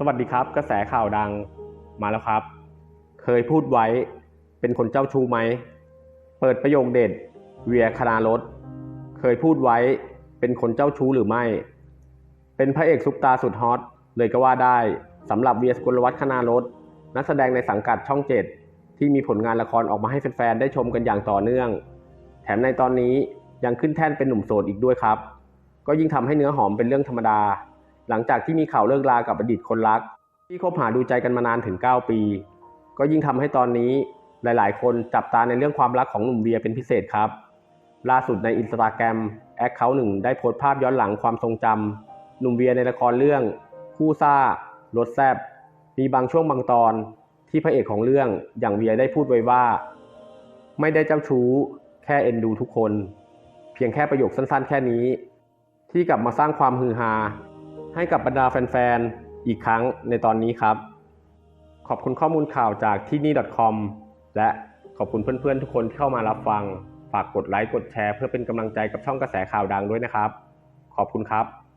สวัสดีครับ กระแสข่าวดังมาแล้วครับ เคยพูดไว้เป็นคนเจ้าชู้ไหม เปิดประโยคเด็ด เวียคณารถ เคยพูดไว้เป็นคนเจ้าชู้หรือไม่ เป็นพระเอกซุปตาสุดฮอตเลยก็ว่าได้สำหรับเวียสกุลวัฒน์คณารถ นักแสดงในสังกัดช่องเจ็ดที่มีผลงานละครออกมาให้แฟนๆได้ชมกันอย่างต่อเนื่อง แถมในตอนนี้ยังขึ้นแท่นเป็นหนุ่มโสดอีกด้วยครับ ก็ยิ่งทำให้เนื้อหอมเป็นเรื่องธรรมดา หลังจากที่มีข่าวเลิกลากับอดีตคนรัก ที่คบหาดูใจกันมานานถึง 9 ปี ก็ยิ่งทำให้ตอนนี้หลาย ๆ คนจับตาในเรื่องความรักของหนุ่มเวียเป็นพิเศษครับ ล่าสุดในอินสตาแกรมแอคเคาท์หนึ่งได้โพสต์ภาพย้อนหลังความทรงจำหนุ่มเวียในละครเรื่อง คู่ซ่ารถแซบมีบางช่วงบางตอนที่พระเอกของเรื่องอย่างเวียได้พูดไว้ว่า ไม่ได้เจ้าชู้ แค่เอ็นดูทุกคน เพียงแค่ประโยคสั้น ๆ แค่นี้ ที่กลับมาสร้างความฮือฮา ให้กับบรรดาแฟนๆ อีกครั้งในตอนนี้ครับ ขอบคุณข้อมูลข่าวจากที่นี่ .com และขอบคุณเพื่อนๆ ทุกคนที่เข้ามารับฟัง ฝากกดไลค์กดแชร์เพื่อเป็นกำลังใจกับช่องกระแสข่าวดังด้วยนะครับ ขอบคุณครับ